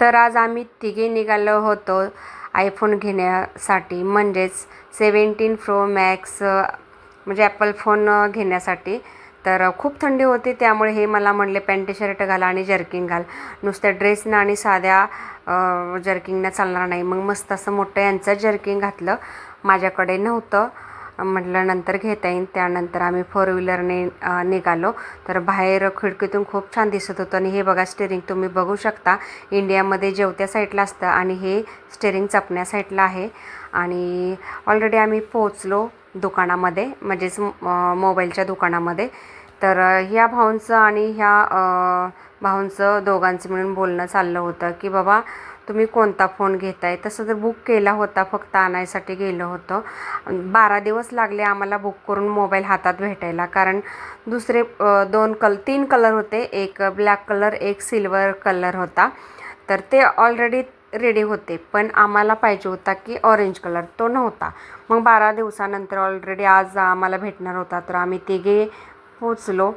तर आज आम्ही तिघे निघालो होतो आयफोन घेण्यासाठी म्हणजेच सेवन्टीन प्रो मॅक्स म्हणजे ॲपल फोन घेण्यासाठी. तर खूप थंडी होती त्यामुळे हे मला म्हणले पॅन्टी शर्ट घाल आणि जर्किंग घाल. नुसत्या ड्रेसनं आणि साध्या जर्किंगनं चालणार नाही. मग मस्त असं मोठं यांचं जर्किंग घातलं. माझ्याकडे नव्हतं. म्हटलं नंतर घेता येईन त्यानंतर आम्ही फोर व्हीलरने निघालो. तर बाहेर खिडकीतून खूप छान दिसत होतं. आणि हे बघा स्टेरिंग तुम्ही बघू शकता. इंडियामध्ये जेवत्या साईडला असतं आणि हे स्टेरिंग चपण्या साईडला आहे. आणि ऑलरेडी आम्ही पोचलो दुकानामध्ये म्हणजेच मोबाईलच्या दुकानामध्ये. तर ह्या भाऊंचं आणि ह्या भाऊंचं दोघांचं मिळून बोलणं चाललं होतं की बाबा तुम्ही कोणता फोन घेताय? तसं तर बुक केला होता फक्त आणायसाठी गेलो होतो. बारा दिवस लागले आम्हाला बुक करून मोबाईल हातात भेटायला. कारण दुसरे दोन कल तीन कलर होते. एक ब्लॅक कलर एक सिल्वर कलर होता. तर ते ऑलरेडी रेडी होते. पण आम्हाला पाहिजे होता की ऑरेंज कलर तो नव्हता. मग बारा दिवसानंतर ऑलरेडी आज आम्हाला भेटणार होता. तर आम्ही तिघे पोचलो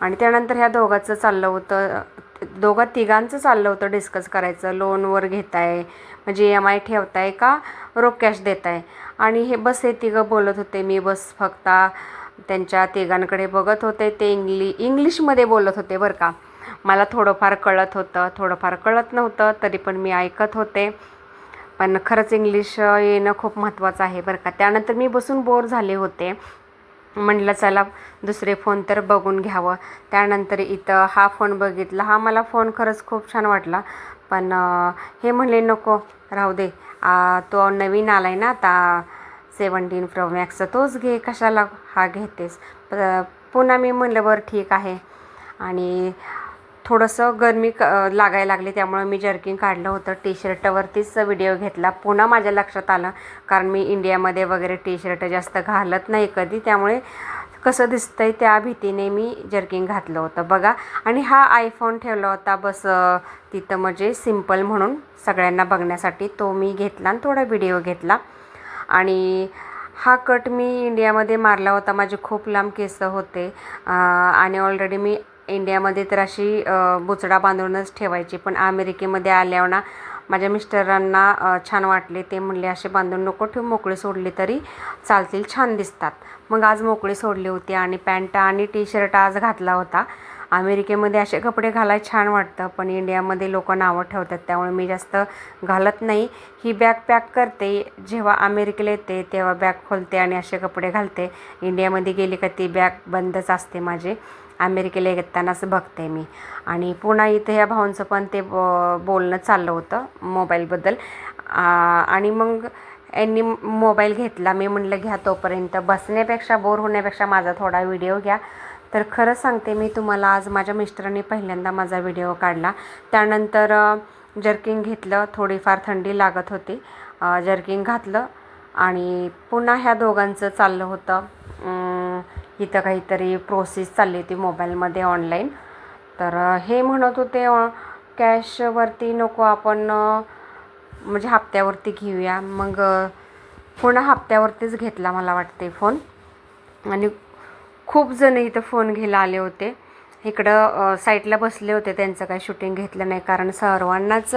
आणि त्यानंतर ह्या दोघांचं चाललं होतं दोघा तिघांचं चाललं होतं डिस्कस करायचं. लोनवर घेताय म्हणजे ई एम आय ठेवताय का? रोख कॅश देताय. आणि हे बस हे तिघं बोलत होते. मी बस फक्त त्यांच्या तिघांकडे बघत होते. ते इंग्लि इंग्लिशमध्ये बोलत होते बरं का. मला थोडंफार कळत होतं. थोडंफार कळत नव्हतं तरी पण मी ऐकत होते. पण खरंच इंग्लिश येणं खूप महत्त्वाचं आहे बरं का. त्यानंतर मी बसून बोर झाले होते. म्हटलं चला दुसरे फोन तर बघून घ्यावं. त्यानंतर इथं हा फोन बघितला. हा मला फोन खरंच खूप छान वाटला. पण हे म्हणले नको राहू दे. आ, तो नवीन आला आहे ना आता सेवन्टीन प्रो मॅक्सचा तोच घे कशाला हा घेतेस? पुन्हा मी म्हणलं बरं ठीक आहे. आणि थोडंसं गरमी क लागायला लागली त्यामुळे मी जर्किंग काढलं होतं. टी शर्टवरतीच व्हिडिओ घेतला. पुन्हा माझ्या लक्षात आलं कारण मी इंडियामध्ये वगैरे टी शर्ट जास्त घालत नाही कधी. त्यामुळे कसं दिसतंय त्या भीतीने मी जर्किंग घातलं होतं. बघा आणि हा आयफोन ठेवला होता बस तिथं म्हणजे सिंपल म्हणून सगळ्यांना बघण्यासाठी. तो मी घेतला आणि थोडा व्हिडिओ घेतला. आणि हा कट मी इंडियामध्ये मारला होता. माझे खूप लांब केस होते. आणि ऑलरेडी मी इंडियामध्ये तर अशी बुचडा बांधूनच ठेवायची. पण अमेरिकेमध्ये आल्यावर ना माझ्या मिस्टरांना छान वाटले. ते म्हणले असे बांधून नको ठेवू मोकळी सोडली तरी चालतील छान दिसतात. मग आज मोकळी सोडली होती आणि पॅन्ट आणि टी शर्ट आज घातला होता. अमेरिकेमध्ये असे कपडे घालायला छान वाटतं पण इंडियामध्ये लोक नावं ठेवतात. त्यामुळे मी जास्त घालत नाही. ही बॅग पॅक करते. जेव्हा अमेरिकेला येते तेव्हा बॅग खोलते आणि असे कपडे घालते. इंडियामध्ये गेली का ती बॅग बंदच असते माझे. अमेरिकेला येतानाच बघते मी. आणि पुन्हा इथे ह्या भाऊंचं पण ते बोलणं चाललं होतं मोबाईलबद्दल. आणि मग यांनी मोबाईल घेतला. मी म्हणलं घ्या तोपर्यंत. बसण्यापेक्षा बोर होण्यापेक्षा माझा थोडा व्हिडिओ घ्या. तर खरं सांगते मी तुम्हाला आज माझ्या मिस्टरांनी पहिल्यांदा माझा व्हिडिओ काढला. त्यानंतर जर्किंग घेतलं. थोडीफार थंडी लागत होती. जर्किंग घातलं. आणि पुन्हा ह्या दोघांचं चाललं होतं. इथं काहीतरी प्रोसेस चालली होती मोबाईलमध्ये ऑनलाईन तर हे म्हणत होते कॅशवरती नको आपण म्हणजे हप्त्यावरती घेऊया. मग पुन्हा हप्त्यावरतीच घेतला मला वाटते फोन आणि खूप जण इथं फोन घ्यायला आले होते. इकडं साईटला साईडला बसले होते. त्यांचं काही शूटिंग घेतलं नाही. कारण सर्वांनाच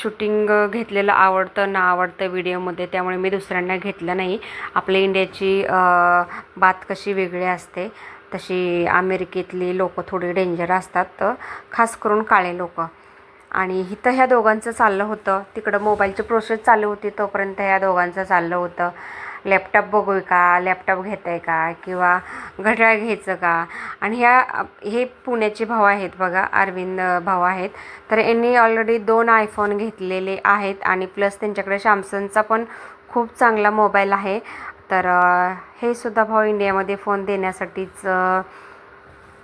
शूटिंग घेतलेलं आवडतं ना आवडतं व्हिडिओमध्ये. त्यामुळे मी दुसऱ्यांना घेतलं नाही. आपल्या इंडियाची बात कशी वेगळी असते तशी अमेरिकेतली लोकं थोडी डेंजर असतात. तर खास करून काळे लोक. आणि इथं ह्या दोघांचं चाललं होतं. तिकडं मोबाईलची प्रोसेस चालू होती. तोपर्यंत ह्या दोघांचं चाललं होतं. लॅपटॉप बघू का? लॅपटॉप घेत आहे का? किंवा घड्याळ घ्यायचं का? आणि ह्या हे पुण्याचे भाऊ आहेत बघा अरविंद भाऊ आहेत. तर यांनी ऑलरेडी दोन आयफोन घेतलेले आहेत आणि प्लस त्यांच्याकडे सॅमसंगचा पण खूप चांगला मोबाईल आहे. तर हे सुद्धा भाऊ इंडियामध्ये फोन देण्यासाठीच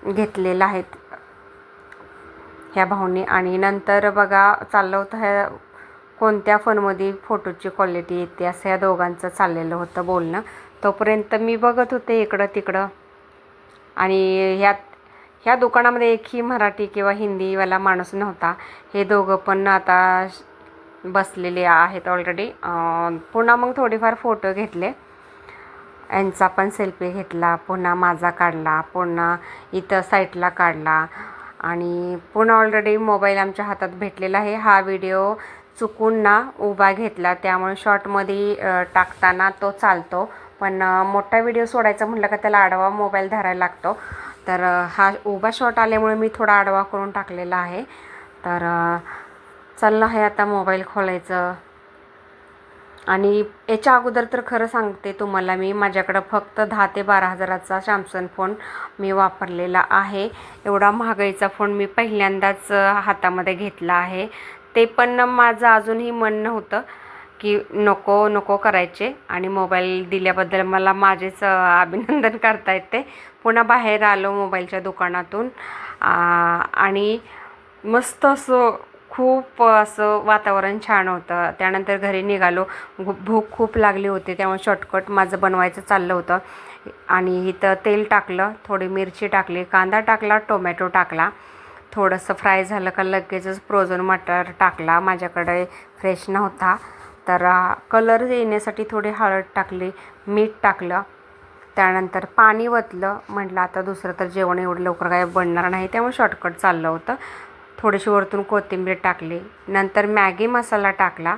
घेतलेलं आहेत. ह्या भाऊंनी आणि नंतर बघा चाललं होतं ह्या कोणत्या फोनमध्ये फोटोची क्वालिटी येते असं या दोघांचं चाललेलं होतं बोलणं. तोपर्यंत मी बघत होते इकडं तिकडं. आणि ह्यात ह्या दुकानामध्ये एकही मराठी किंवा हिंदीवाला माणूस नव्हता. हे दोघं पण आता बसलेले आहेत ऑलरेडी पुन्हा मग थोडेफार फोटो घेतले. यांचा पण सेल्फी घेतला पुन्हा माझा काढला पुन्हा इथं साईटला काढला. आणि पुन्हा ऑलरेडी मोबाईल आमच्या हातात भेटलेला आहे. हा व्हिडिओ चुकून ना उभा घेतला. त्यामुळे शॉर्टमध्ये टाकताना तो चालतो. पण मोठा व्हिडिओ सोडायचा म्हटलं का त्याला आडवा मोबाईल धरायला लागतो. तर हा उभा शॉट आल्यामुळे मी थोडा आडवा करून टाकलेला आहे. तर चाललं आहे आता मोबाईल खोलायचं. आणि याच्या अगोदर तर खरं सांगते तुम्हाला मी माझ्याकडं फक्त दहा ते बारा हजाराचा सॅमसंग फोन मी वापरलेला आहे. एवढा महागाईचा फोन मी पहिल्यांदाच हातामध्ये घेतला आहे. ते पण माझं अजूनही म्हणणं होतं की नको नको करायचे. आणि मोबाईल दिल्याबद्दल मला माझेच अभिनंदन करता येते. पुन्हा बाहेर आलो मोबाईलच्या दुकानातून. आणि मस्त असं खूप असं वातावरण छान होतं. त्यानंतर घरी निघालो. भू- भूक खूप लागली होती. त्यामुळे शॉर्टकट माझं बनवायचं चाललं होतं. आणि इथं तेल टाकलं. थोडी मिरची टाकली. कांदा टाकला. टोमॅटो टाकला. थोडंसं फ्राय झालं का लगेचच फ्रोझन मटर टाकला. माझ्याकडे फ्रेश नव्हता. तर कलर येण्यासाठी थोडी हळद टाकली मीठ टाकलं. त्यानंतर पाणी वतलं. म्हटलं आता दुसरं तर जेवण एवढं लवकर काय बनणार नाही. त्यामुळे शॉर्टकट चाललं होतं. थोडीशी वरतून कोथिंबीर टाकली. नंतर मॅगी मसाला टाकला.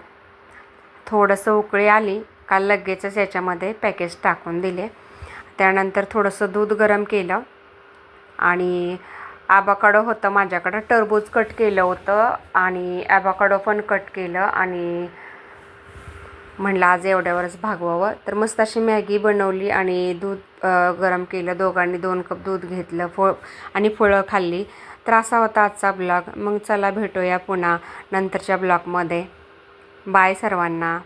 थोडंसं उकळी आली का लगेचच याच्यामध्ये पॅकेज टाकून दिले. त्यानंतर थोडंसं दूध गरम केलं. आणि ॲबाकाडो होतं माझ्याकडं टरबूज कट केलं होतं आणि ॲबाकाडो पण कट केलं आणि म्हणलं आज एवढ्यावरच भागवावं. तर मस्त अशी मॅगी बनवली आणि दूध गरम केलं. दोघांनी दोन कप दूध घेतलं फळ आणि फळं खाल्ली. तर असा होता आजचा ब्लॉग. मग चला भेटूया पुन्हा नंतरच्या ब्लॉगमध्ये. बाय सर्वांना.